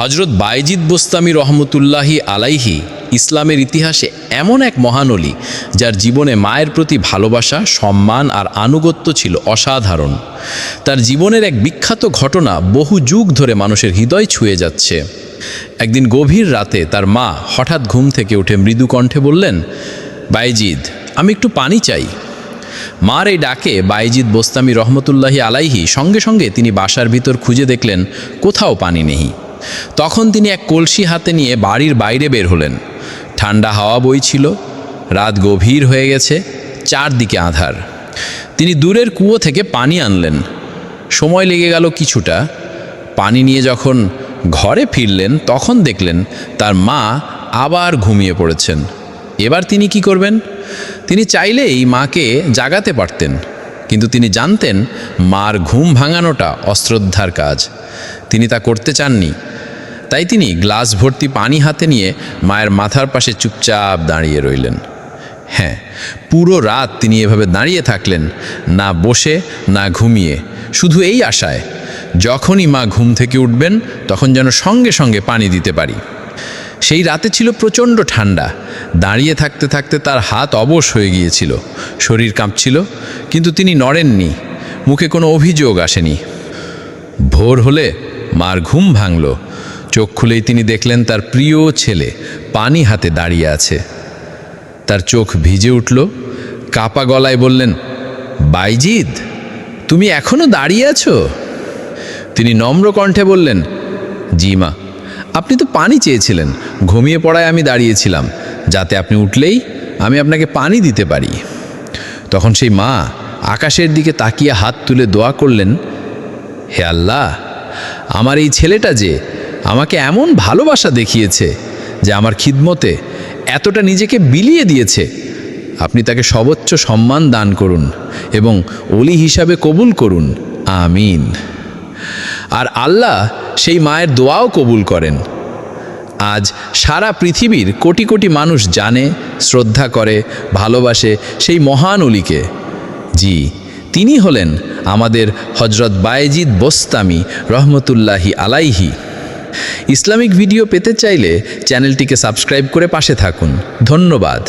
হজরত বাইজিদ বোস্তামি রহমতুল্লাহি আলাইহি ইসলামের ইতিহাসে এমন এক মহানলী যার জীবনে মায়ের প্রতি ভালোবাসা, সম্মান আর আনুগত্য ছিল অসাধারণ। তার জীবনের এক বিখ্যাত ঘটনা বহু যুগ ধরে মানুষের হৃদয় ছুঁয়ে যাচ্ছে। একদিন গভীর রাতে তার মা হঠাৎ ঘুম থেকে উঠে মৃদু কণ্ঠে বললেন, বাইজিদ, আমি একটু পানি চাই। মার এই ডাকে বাইজিদ বোস্তামি রহমতুল্লাহি আলাইহি সঙ্গে সঙ্গে তিনি বাসার ভিতর খুঁজে দেখলেন, কোথাও পানি নেই। তখন তিনি এক কলসি হাতে নিয়ে বাড়ির বাইরে বের হলেন। ঠান্ডা হাওয়া বইছিল, রাত গভীর হয়ে গেছে, চারদিকে আধার। তিনি দূরের কুয়ো থেকে পানি আনলেন। সময় লেগে গেল কিছুটা। পানি নিয়ে যখন ঘরে ফিরলেন, তখন দেখলেন তার মা আবার ঘুমিয়ে পড়েছেন। এবার তিনি কি করবেন? তিনি চাইলেই মাকে জাগাতে পারতেন, কিন্তু তিনি জানতেন মার ঘুম ভাঙানোটা অশ্রদ্ধার কাজ। তিনি তা করতে চাননি। তাই তিনি গ্লাস ভর্তি পানি হাতে নিয়ে মায়ের মাথার পাশে চুপচাপ দাঁড়িয়ে রইলেন। হ্যাঁ পুরো রাত তিনি এভাবে দাঁড়িয়ে থাকলেন, না বসে, না ঘুমিয়ে। শুধু এই আশায়, যখনই মা ঘুম থেকে উঠবেন, তখন যেন সঙ্গে সঙ্গে পানি দিতে পারি। সেই রাতে ছিল প্রচণ্ড ঠান্ডা। দাঁড়িয়ে থাকতে থাকতে তার হাত অবশ হয়ে গিয়েছিল। শরীর কাঁপছিল, কিন্তু তিনি নড়েননি। মুখে কোনো অভিযোগ আসেনি। ভোর হলে মার ঘুম ভাঙল। চোখ খুলেই তিনি দেখলেন তার প্রিয় ছেলে পানি হাতে দাঁড়িয়ে আছে। তার চোখ ভিজে উঠল, কাপা গলায় বললেন বাইজিদ তুমি এখনও দাঁড়িয়ে আছো? তিনি নম্র কণ্ঠে বললেন, জি মা, আপনি তো পানি চেয়েছিলেন, ঘুমিয়ে পড়ায় আমি দাঁড়িয়েছিলাম, যাতে আপনি উঠলেই আমি আপনাকে পানি দিতে পারি। তখন সেই মা আকাশের দিকে তাকিয়ে হাত তুলে দোয়া করলেন, হে আল্লাহ, আমার এই ছেলেটা যে আমাকে এমন ভালোবাসা দেখিয়েছে যে আমার খিদমতে এতটা নিজেকে বিলিয়ে দিয়েছে। আপনি তাকে সর্বোচ্চ সম্মান দান করুন এবং অলি হিসাবে কবুল করুন। আমিন। আর আল্লাহ সেই মায়ের দোয়াও কবুল করেন। আজ সারা পৃথিবীর কোটি কোটি মানুষ জানে, শ্রদ্ধা করে, ভালোবাসে সেই মহান অলিকে জি, তিনি হলেন আমাদের হজরত বায়েজিদ বোস্তামি রহমতুল্লাহি আলাইহি। ইসলামিক ভিডিও পেতে চাইলে চ্যানেলটিকে সাবস্ক্রাইব করে পাশে থাকুন। ধন্যবাদ।